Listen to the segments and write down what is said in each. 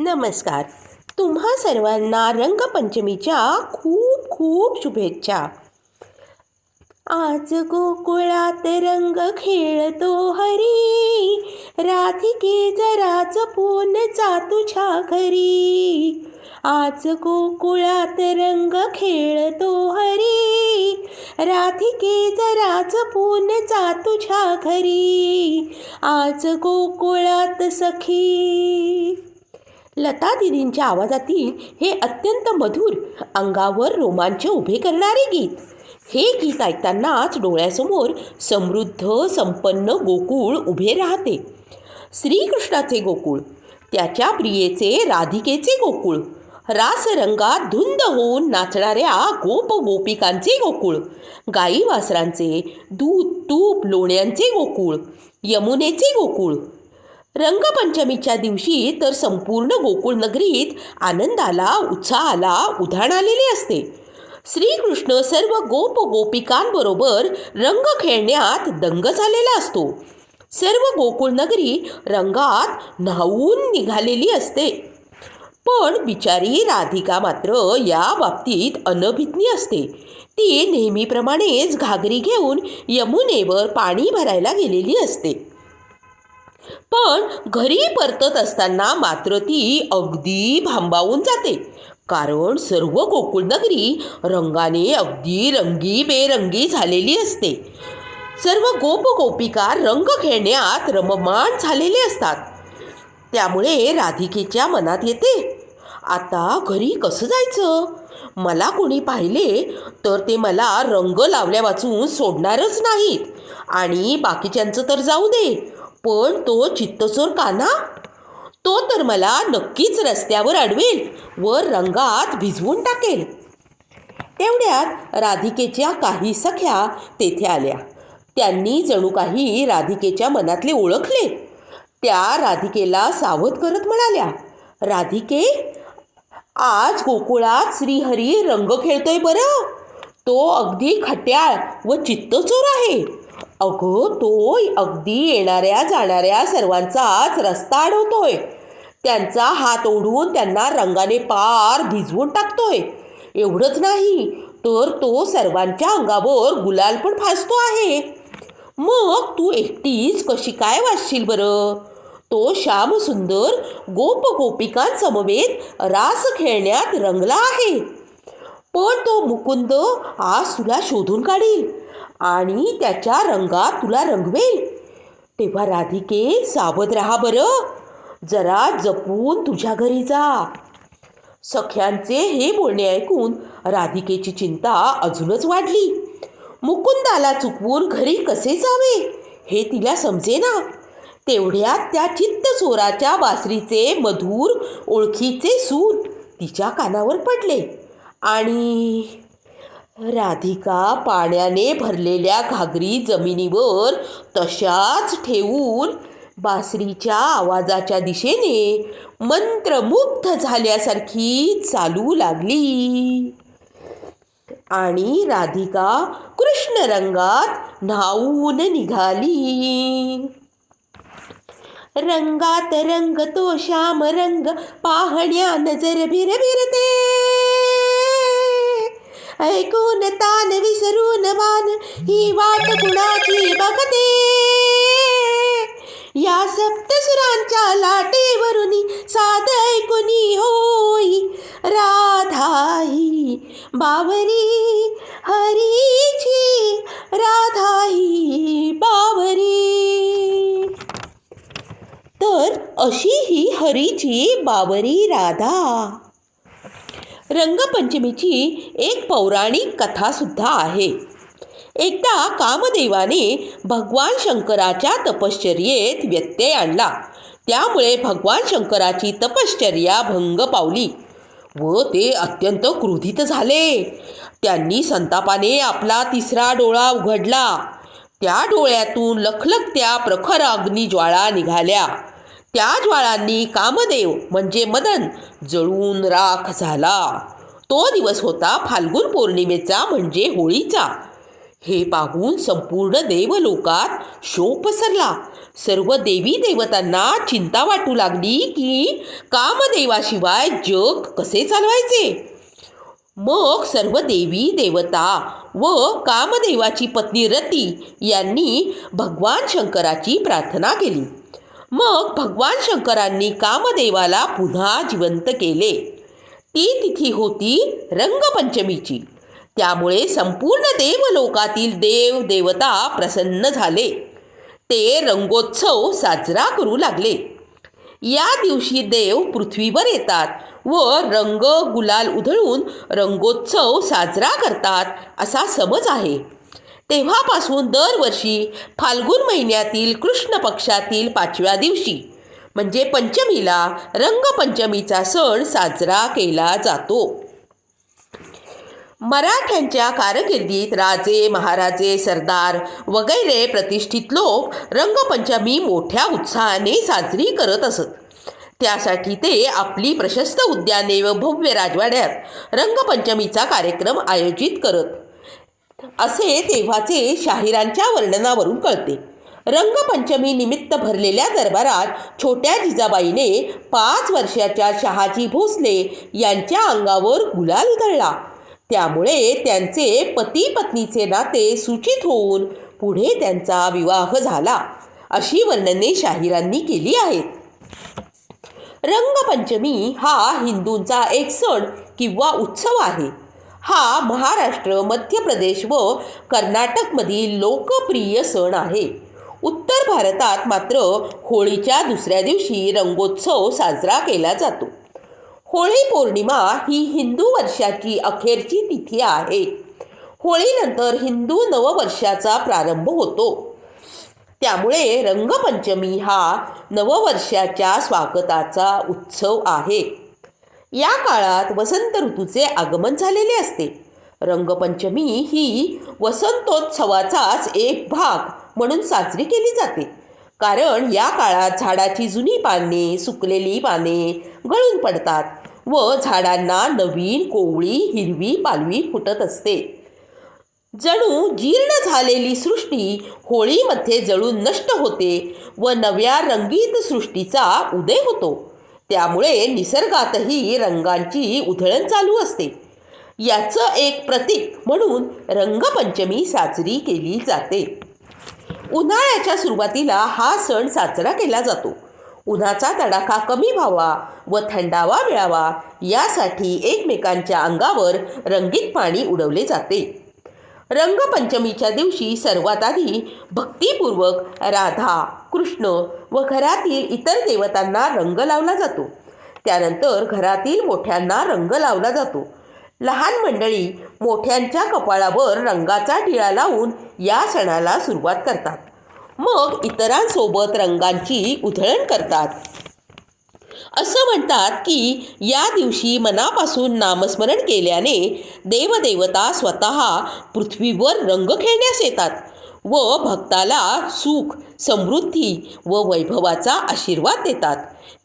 नमस्कार. तुम्हा सर्वांना रंगपंचमीच्या खूप खूप शुभेच्छा. आज गोकुळात रंग खेळतो हरी. राधिके जराच जपून जा तुझ्या घरी. आज गोकुळात रंग खेळतो हरी. राधिके जराच जपून जा तुझ्या घरी. आज गोकुळात सखी लता दिदींच्या आवाजातील हे अत्यंत मधुर अंगावर रोमांच उभे करणारे गीत. हे गीत ऐकतानाच डोळ्यासमोर समृद्ध संपन्न गोकुळ उभे राहते. श्रीकृष्णाचे गोकुळ त्याच्या प्रियेचे राधिकेचे गोकुळ रासरंगात धुंद होऊन नाचणाऱ्या गोप गोपिकांचे गोकुळ गाई वासरांचे दूध तूप लोण्यांचे गोकुळ यमुनेचे गोकुळ रंगपंचमीच्या दिवशी तर संपूर्ण गोकुळ नगरीत आनंदाला उत्साहाला उधाण आलेले असते. श्रीकृष्ण सर्व गोप गोपिकांबरोबर रंग खेळण्यात दंग झालेला असतो. सर्व गोकुळ नगरी रंगात न्हावून निघालेली असते. पण बिचारी राधिका मात्र या बाबतीत अनभिज्ञ असते. ती नेहमीप्रमाणेच घागरी घेऊन यमुनेवर पाणी भरायला गेलेली असते. पण घरी परतत असताना मात्र ती अगदी भांबावून जाते. कारण सर्व गोकुळ नगरी रंगाने अगदी रंगी बेरंगी झालेली असते. सर्व गोप गोपिका रंग खेळण्यात रममाण झालेले असतात. त्यामुळे राधिकेच्या मनात येते आता घरी कसं जायचं? मला कोणी पाहिले तर ते मला रंग लावल्या वाचून सोडणारच नाहीत. आणि बाकीच्यांचं तर जाऊ दे. पण तो चित्तचोर काना तो तर मला नक्कीच रस्त्यावर अडवेल व रंगात भिजवून टाकेल. तेवढ्यात राधिकेच्या काही सख्या तेथे आल्या. त्यांनी जणू काही राधिकेच्या मनातले ओळखले. त्या राधिकेला सावध करत म्हणाल्या राधिके आज गोकुळात श्रीहरी रंग खेळतोय बरं. तो अगदी खट्याळ व चित्तचोर आहे. अगं तो अगदी येणाऱ्या जाणाऱ्या सर्वांचाच रस्ता अडवतोय. त्यांचा हात ओढून त्यांना रंगाने पार भिजवून टाकतोय. एवढंच नाही तर तो सर्वांच्या अंगावर गुलाल पण फासतो आहे. मग तू एकटीच कशी काय वाचशील बरं? तो श्यामसुंदर गोप गोपिकांसमवेत रास खेळण्यात रंगला आहे. पण तो मुकुंद आज तुला शोधून काढील. आणि त्याच्या रंगात तुला रंगवेल तेव्हा राधिके सावध राहा बरं. जरा जपून तुझ्या घरी जा. सख्यांचे हे बोलणे ऐकून राधिकेची चिंता अजूनच वाढली. मुकुंदाला चुकवून घरी कसे जावे हे तिला समजेना. तेवढ्यात त्या चित्तचोराच्या बासरीचे मधुर ओळखीचे सूर तिच्या कानावर पडले आणि राधिका पाण्याने भरलेल्या घागरी जमिनीवर तशाच ठेवून बासरीच्या आवाजाच्या दिशेने मंत्रमुग्ध झाल्यासारखी चालू लागली. आणि राधिका कृष्ण रंगात न्हावून निघाली. रंगात रंग तो श्याम रंग पाहण्या नजर भिरभिरते. ऐकून तान विसरून मान ही वाट कुणाची बघते? या सप्तसुरांच्या लाटेवरून साध ऐकुनी होई राधाई बावरी हरीची राधाई बावरी. तर अशी ही हरीची बावरी राधा. रंगपंचमीची एक पौराणिक कथासुद्धा आहे. एकदा कामदेवाने भगवान शंकराच्या तपश्चर्येत व्यत्यय आणला. त्यामुळे भगवान शंकराची तपश्चर्या भंग पावली व ते अत्यंत क्रोधित झाले. त्यांनी संतापाने आपला तिसरा डोळा उघडला. त्या डोळ्यातून लखलखत्या प्रखर अग्निज्वाळा निघाल्या. त्या ज्वाळांनी कामदेव म्हणजे मदन जळून राख झाला. तो दिवस होता फाल्गुन पौर्णिमेचा म्हणजे होळीचा. हे पाहून संपूर्ण देवलोकात शोक पसरला. सर्व देवी देवतांना चिंता वाटू लागली की कामदेवाशिवाय जग कसे चालवायचे? मग सर्व देवी देवता व कामदेवाची पत्नी रती यांनी भगवान शंकराची प्रार्थना केली. मग भगवान शंकरांनी कामदेवाला पुन्हा जिवंत केले. ती तिथी होती रंगपंचमीची. त्यामुळे संपूर्ण देवलोकातील देव देवता प्रसन्न झाले. ते रंगोत्सव साजरा करू लागले. या दिवशी देव पृथ्वीवर येतात व रंग गुलाल उधळून रंगोत्सव साजरा करतात असा समज आहे. तेव्हापासून दरवर्षी फाल्गुन महिन्यातील कृष्ण पक्षातील पाचव्या दिवशी म्हणजे पंचमीला रंगपंचमीचा सण साजरा केला जातो. मराठ्यांच्या कारकिर्दीत राजे महाराजे सरदार वगैरे प्रतिष्ठित लोक रंगपंचमी मोठ्या उत्साहाने साजरी करत असत. त्यासाठी ते आपली प्रशस्त उद्याने व भव्य राजवाड्यात रंगपंचमीचा कार्यक्रम आयोजित करत असे तेव्हाचे शाहिरांच्या वर्णनावरून कळते. रंगपंचमी निमित्त भरलेल्या दरबारात छोट्या जिजाबाईने पाच वर्षाच्या शहाजी भोसले यांच्या अंगावर गुलाल दळला त्यामुळे त्यांचे पती पत्नीचे नाते सूचित होऊन पुढे त्यांचा विवाह झाला. अशी वर्णने शाहिरांनी केली आहेत. रंगपंचमी हा हिंदूंचा एक सण किंवा उत्सव आहे. हा महाराष्ट्र मध्य प्रदेश व कर्नाटकमधील लोकप्रिय सण आहे. उत्तर भारतात मात्र होळीच्या दुसऱ्या दिवशी रंगोत्सव साजरा केला जातो. होळी पौर्णिमा ही हिंदू वर्षाची अखेरची तिथी आहे. होळीनंतर हिंदू नववर्षाचा प्रारंभ होतो. त्यामुळे रंगपंचमी हा नववर्षाच्या स्वागताचा उत्सव आहे. या काळात वसंत ऋतूचे आगमन झालेले असते. रंगपंचमी ही वसंतोत्सवाचाच एक भाग म्हणून साजरी केली जाते. कारण या काळात झाडाची जुनी पाने सुकलेली पाने गळून पडतात व झाडांना नवीन कोवळी हिरवी पालवी फुटत असते. जणू जीर्ण झालेली सृष्टी होळीमध्ये जळून नष्ट होते व नव्या रंगीत सृष्टीचा उदय होतो. त्यामुळे निसर्गातही रंगांची उधळण चालू असते. याचं एक प्रतीक म्हणून रंगपंचमी साजरी केली जाते. उन्हाळ्याच्या सुरुवातीला हा सण साजरा केला जातो. उन्हाचा तडाखा कमी व्हावा व थंडावा मिळावा यासाठी एकमेकांच्या अंगावर रंगीत पाणी उडवले जाते. रंगपंचमीच्या दिवशी सर्वात आधी भक्तिपूर्वक राधा कृष्ण व घरातील इतर देवतांना रंग लावला जातो. त्यानंतर घरातील मोठ्यांना रंग लावला जातो. लहान मंडळी मोठ्यांच्या कपाळावर रंगाचा टिळा लावून या सणाला सुरुवात करतात. मग इतरांसोबत रंगांची उधळण करतात. असं म्हणतात की या दिवशी मनापासून नामस्मरण केल्याने देवदेवता स्वतः पृथ्वीवर रंग खेळण्यास येतात व भक्ताला सुख समृद्धी व वैभवाचा आशीर्वाद देतात.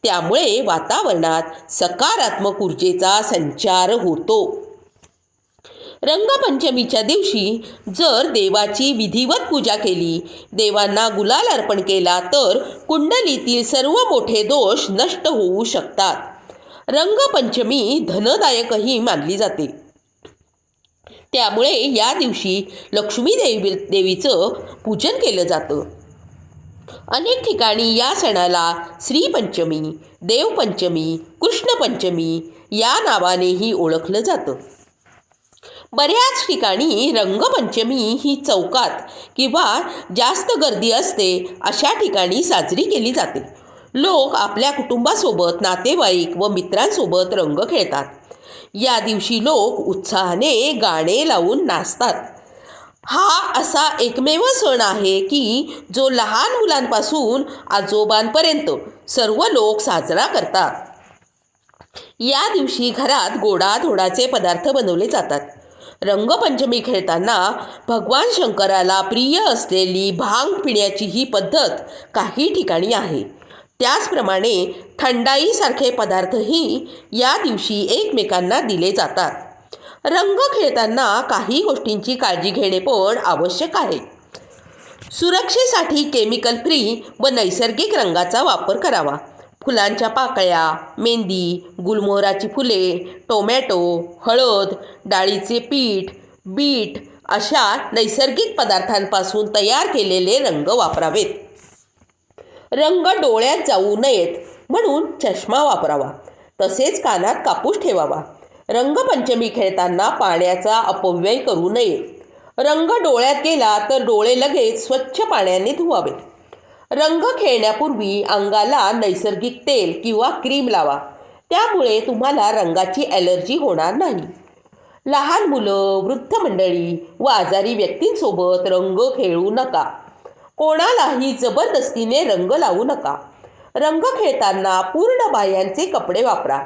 त्यामुळे वातावरणात सकारात्मक ऊर्जेचा संचार होतो. रंगपंचमीच्या दिवशी जर देवाची विधिवत पूजा केली देवांना गुलाल अर्पण केला तर कुंडलीतील सर्व मोठे दोष नष्ट होऊ शकतात. रंगपंचमी धनदायकही मानली जाते. त्यामुळे या दिवशी लक्ष्मी देवी देवीचं पूजन केलं जातं. अनेक ठिकाणी या सणाला श्रीपंचमी देवपंचमी कृष्णपंचमी या नावानेही ओळखलं जातं. बऱ्याच ठिकाणी रंगपंचमी ही चौकात किंवा जास्त गर्दी असते अशा ठिकाणी साजरी केली जाते. लोक आपल्या कुटुंबासोबत नातेवाईक व मित्रांसोबत रंग खेळतात. या दिवशी लोक उत्साहाने गाणे लावून नाचतात. हा असा एकमेव सण आहे की जो लहान मुलांपासून आजोबांपर्यंत सर्व लोक साजरा करतात. या दिवशी घरात गोडाधोडाचे पदार्थ बनवले जातात. रंगपंचमी खेळताना भगवान शंकराला प्रिय असलेली भांग पिण्याची ही पद्धत काही ठिकाणी आहे. त्याचप्रमाणे थंडाईसारखे पदार्थही या दिवशी एकमेकांना दिले जातात. रंग खेळताना काही गोष्टींची काळजी घेणे पण आवश्यक आहे. सुरक्षेसाठी केमिकल फ्री व नैसर्गिक रंगाचा वापर करावा. फुलांच्या पाकळ्या मेंदी गुलमोहराची फुले टोमॅटो हळद डाळीचे पीठ बीट अशा नैसर्गिक पदार्थांपासून तयार केलेले रंग वापरावेत. रंग डोळ्यात जाऊ नयेत म्हणून चष्मा वापरावा. तसेच कानात कापूस ठेवावा. रंगपंचमी खेळताना पाण्याचा अपव्यय करू नये. रंग डोळ्यात गेला तर डोळे लगेच स्वच्छ पाण्याने धुवावे. रंग खेळण्यापूर्वी अंगाला नैसर्गिक तेल किंवा क्रीम लावा. त्यामुळे तुम्हाला रंगाची ॲलर्जी होणार नाही. लहान मुलं वृद्ध मंडळी व आजारी व्यक्तींसोबत रंग खेळू नका. कोणालाही जबरदस्तीने रंग लावू नका. रंग खेळताना पूर्ण बाह्यांचे कपडे वापरा.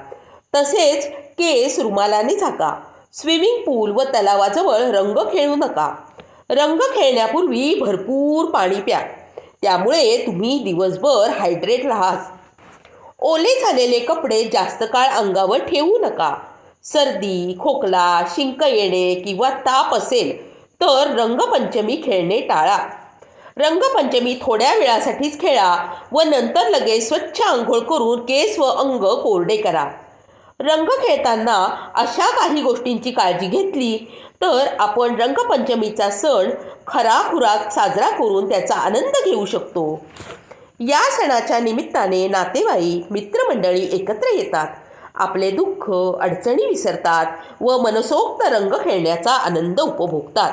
तसेच केस रुमालाने झाका. स्विमिंग पूल व तलावाजवळ रंग खेळू नका. रंग खेळण्यापूर्वी भरपूर पाणी प्या. त्यामुळे तुम्ही दिवसभर हायड्रेट राहास ओले झालेले कपडे जास्त काळ अंगावर ठेवू नका. सर्दी खोकला शिंक येणे किंवा ताप असेल तर रंगपंचमी खेळणे टाळा. रंगपंचमी थोड्या वेळासाठीच खेळा व नंतर लगेच स्वच्छ आंघोळ करून केस व अंग कोरडे करा. रंग खेळताना अशा काही गोष्टींची काळजी घेतली तर आपण रंगपंचमीचा सण खराखुराक साजरा करून त्याचा आनंद घेऊ शकतो. या सणाच्या निमित्ताने नातेवाईक मित्रमंडळी एकत्र येतात. आपले दुःख अडचणी विसरतात व मनसोक्त रंग खेळण्याचा आनंद उपभोगतात.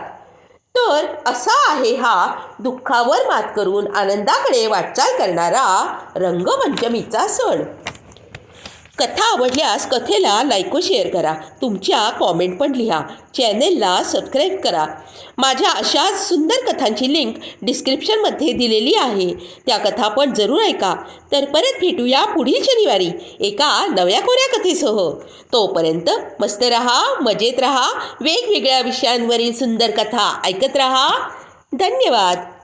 तर असा आहे हा दुःखावर मात करून आनंदाकडे वाटचाल करणारा रंगपंचमीचा सण. कथा आवडल्यास कथेला लाईक व शेअर करा. तुमच्या कॉमेंट पण लिहा. चॅनेलला सबस्क्राईब करा. माझ्या अशाच सुंदर कथांची लिंक डिस्क्रिप्शनमध्ये दिलेली आहे. त्या कथा पण जरूर ऐका. तर परत भेटूया पुढील शनिवारी एका नव्या कोऱ्या कथेसह. तोपर्यंत मस्त रहा मजेत रहा वेगवेगळ्या विषयांवरील सुंदर कथा ऐकत रहा. धन्यवाद.